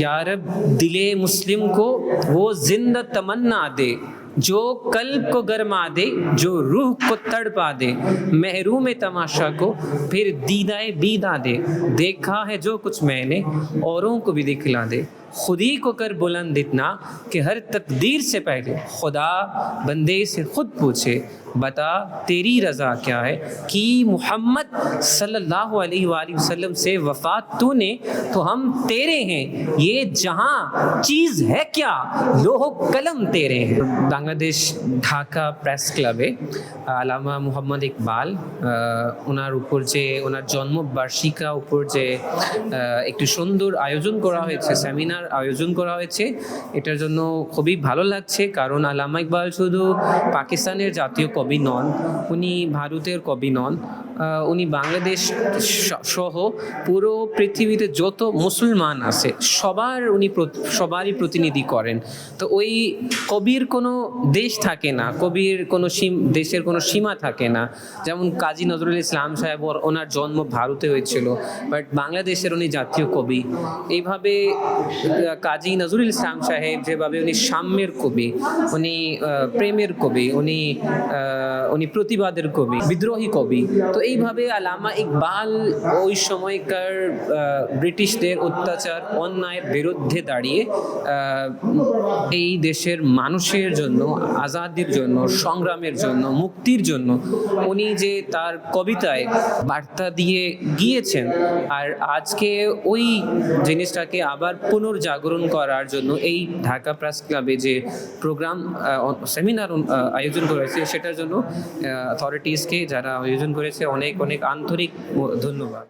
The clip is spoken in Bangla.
یارب دل مسلم کو وہ زندہ تمنا دے، جو قلب کو گرما دے، جو روح کو تڑپا دے۔ محروم تماشا کو پھر دیدائے بیدا دے۔ دیکھا ہے جو کچھ میں نے، اوروں کو بھی دکھلا دے۔ خودی کو کر بلند اتنا کہ ہر تقدیر سے پہلے خدا بندے سے خود پوچھے۔ बता तेरी रज़ा क्या है कि मोहम्मद सल्लल्लाहु अलैहि वसल्लम से वफ़ात तूने तो हम तेरे हैं ये जहां चीज़ है क्या लोह कलम तेरे हैं বাংলাদেশ ঢাকা প্রেস ক্লাবে আলামা মোহাম্মদ ইকবাল আহ, ওনার উপর যে ওনার জন্মবার্ষিকা উপর যে আহ, একটু সুন্দর আয়োজন করা হয়েছে সেমিনার আয়োজন করা হয়েছে এটার জন্য খুবই ভালো লাগছে কারণ আলামা ইকবাল শুধু পাকিস্তানের জাতীয় কবি নন। উনি ভারতের কবি নন। উনি বাংলাদেশ সহ পুরো পৃথিবীতে যত মুসলমান আছে, সবার উনি সবারই প্রতিনিধি করেন। তো ওই কবির কোনো দেশ থাকে না, কবির কোনো দেশের কোনো সীমা থাকে না। যেমন কাজী নজরুল ইসলাম সাহেব ওনার জন্ম ভারতে হয়েছিল বাট বাংলাদেশের উনি জাতীয় কবি। এইভাবে কাজী নজরুল ইসলাম সাহেব যেভাবে উনি সাম্যের কবি, উনি প্রেমের কবি, উনি উনি প্রতিবাদের কবি, বিদ্রোহী কবি, তো এইভাবে আলামা ইকবাল ওই সময়কার ব্রিটিশদের অত্যাচার, অন্যায়ের বিরুদ্ধে দাঁড়িয়ে এই দেশের মানুষের জন্য, আজাদির জন্য, সংগ্রামের জন্য, মুক্তির জন্য উনি যে তার কবিতায় বার্তা দিয়ে গিয়েছেন আর আজকে ওই জিনিসটাকে আবার পুনর্জাগরণ করার জন্য এই ঢাকা প্রেস ক্লাবে যে প্রোগ্রাম সেমিনার আয়োজন করেছে, সেটার জন্য অথরিটিসকে যারা আয়োজন করেছে অনেক অনেক আন্তরিক ধন্যবাদ।